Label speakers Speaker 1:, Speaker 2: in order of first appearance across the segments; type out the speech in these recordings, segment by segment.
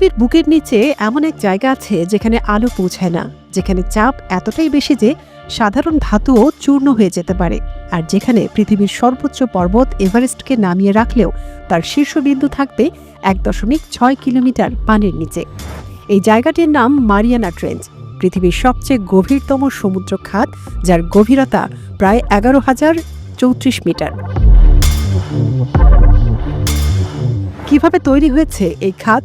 Speaker 1: পৃথিবীর বুকের নিচে এমন এক জায়গা আছে যেখানে আলো পৌঁছায় না, যেখানে চাপ এতটাই বেশি যে সাধারণ ধাতুও চূর্ণ হয়ে যেতে পারে। আর যেখানে পৃথিবীর সর্বোচ্চ পর্বত এভারেস্টকে নামিয়ে রাখলেও তার শীর্ষবিন্দু থাকবে এক দশমিক ছয় কিলোমিটার পানির নিচে। এই জায়গাটির নাম মারিয়ানা ট্রেঞ্চ, পৃথিবীর সবচেয়ে গভীরতম সমুদ্র খাত যার গভীরতা প্রায় এগারো হাজার চৌত্রিশ মিটার। কীভাবে তৈরি হয়েছে এই খাত?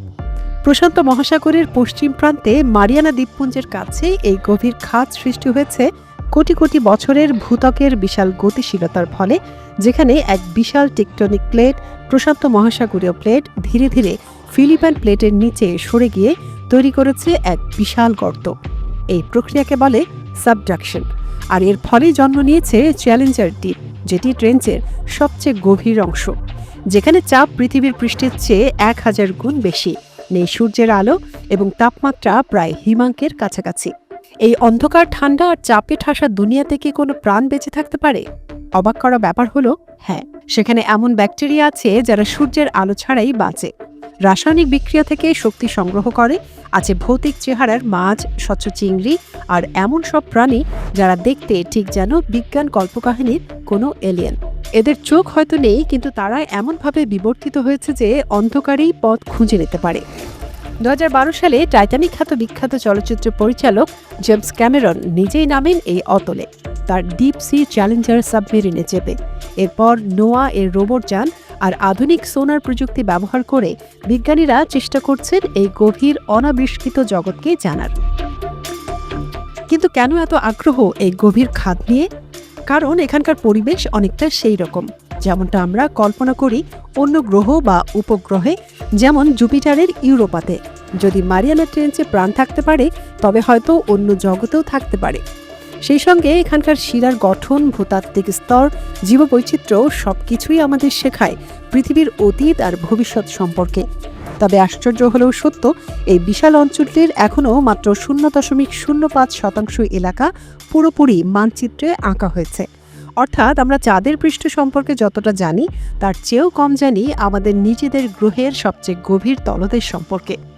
Speaker 1: প্রশান্ত মহাসাগরের পশ্চিম প্রান্তে মারিয়ানা দ্বীপপুঞ্জের কাছে এই গভীর খাত সৃষ্টি হয়েছে কোটি কোটি বছরের ভূতকের বিশাল গতিশীলতার ফলে, যেখানে এক বিশাল টেকটনিক প্লেট, প্রশান্ত মহাসাগরীয় প্লেট, ধীরে ধীরে ফিলিপাইন প্লেটের নিচে সরে গিয়ে তৈরি করেছে এক বিশাল গর্ত। এই প্রক্রিয়াকে বলে সাবডাকশন। আর এর ফলে জন্ম নিয়েছে চ্যালেঞ্জার দ্বীপ, যেটি ট্রেঞ্চের সবচেয়ে গভীর অংশ, যেখানে চাপ পৃথিবীর পৃষ্ঠের চেয়ে এক হাজার গুণ বেশি। নেই সূর্যের আলো এবং তাপমাত্রা প্রায় হিমাঙ্কের কাছাকাছি। এই অন্ধকার, ঠান্ডা আর চাপে ঠাসা দুনিয়াতে কি কোনো প্রাণ বেঁচে থাকতে পারে? অবাক করা ব্যাপার হলো হ্যাঁ। সেখানে এমন ব্যাকটেরিয়া আছে যারা সূর্যের আলো ছাড়াই বাঁচে। রাসায়নিক বিক্রিয়া থেকে শক্তি সংগ্রহ করে। আছে ভৌতিক চেহারার মাছ, স্বচ্ছ চিংড়ি আর এমন সব প্রাণী যারা দেখতে ঠিক যেন বিজ্ঞান কল্পকাহিনীর কোনো এলিয়েন এদের চোখ হয়তো নেই, কিন্তু তারা এমনভাবে বিবর্তিত হয়েছে যে অন্ধকারেই পথ খুঁজে নিতে পারে। দু হাজার বারো সালে টাইটানিক খ্যাত বিখ্যাত চলচ্চিত্র পরিচালক জেমস ক্যামেরন নিজেই নামেন এই অতলে। তার ডিপ সি চ্যালেঞ্জার সাবমেরিনে চেপে। এরপর নোয়া এর রোবট যান আর আধুনিক সোনার প্রযুক্তি ব্যবহার করে বিজ্ঞানীরা চেষ্টা করছেন এই গভীর অনাবিষ্কৃত জগৎকে জানার। কিন্তু কেন এত আগ্রহ এই গভীর খাদ নিয়ে? কারণ এখানকার পরিবেশ অনেকটা সেই রকম। যেমনটা আমরা কল্পনা করি অন্য গ্রহ বা উপগ্রহে, যেমন জুপিটারের ইউরোপাতে। যদি মারিয়ানা ট্রেঞ্চে প্রাণ থাকতে পারে, তবে হয়তো অন্য জগতেও থাকতে পারে। সেই সঙ্গে এখানকার শিরার গঠন, ভূতাত্ত্বিক স্তর, জীববৈচিত্র্য সব কিছুই আমাদের শেখায় পৃথিবীর অতীত আর ভবিষ্যৎ সম্পর্কে। তবে আশ্চর্য হলেও সত্য, এই বিশাল অঞ্চলটির এখনও মাত্র শূন্য দশমিক শূন্য পাঁচ শতাংশ এলাকা পুরোপুরি মানচিত্রে আঁকা হয়েছে। অর্থাৎ আমরা চাঁদের পৃষ্ঠ সম্পর্কে যতটা জানি, তার চেয়েও কম জানি আমাদের নিজেদের গ্রহের সবচেয়ে গভীর তলদেশ সম্পর্কে।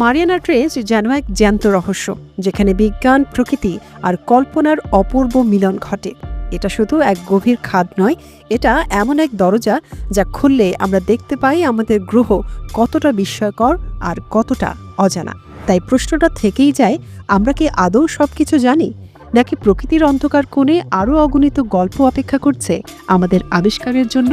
Speaker 1: মারিয়ানা ট্রেঞ্চ যেন এক জ্যান্ত রহস্য, যেখানে বিজ্ঞান, প্রকৃতি আর কল্পনার অপূর্ব মিলন ঘটে। এটা শুধু এক গভীর খাদ নয়, এটা এমন এক দরজা যা খুললে আমরা দেখতে পাই আমাদের গ্রহ কতটা বিস্ময়কর আর কতটা অজানা। তাই প্রশ্নটা থেকেই যায়, আমরা কি আদৌ সব কিছু জানি? নাকি প্রকৃতির অন্ধকার কোণে আরও অগণিত গল্প অপেক্ষা করছে আমাদের আবিষ্কারের জন্য?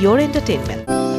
Speaker 2: your entertainment.